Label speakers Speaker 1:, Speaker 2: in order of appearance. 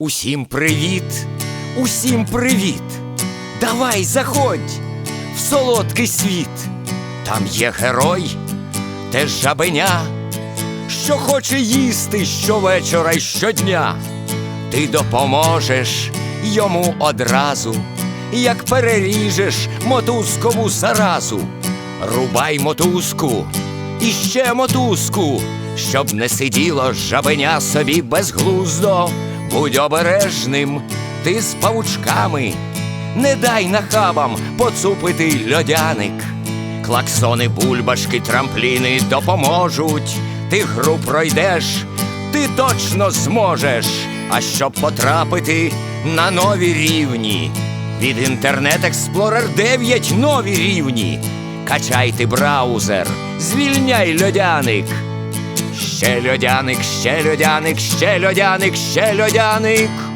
Speaker 1: Усім привіт, усім привіт. Давай заходь в солодкий світ. Там є герой, те жабеня, що хоче їсти щовечора й щодня. Ти допоможеш йому одразу, як переріжеш мотузкову заразу. Рубай мотузку і мотузку, щоб не сиділо жабеня собі безглуздо. Будь обережним, ти з павучками, не дай нахабам поцупити льодяник. Клаксони, бульбашки, трампліни допоможуть. Ти гру пройдеш, ти точно зможеш. А щоб потрапити на нові рівні. Від Інтернет Експлорер 9 нові рівні. Качайте браузер, звільняй льодяник. Ще льодяник, ще льодяник, ще льодяник, ще льодяник.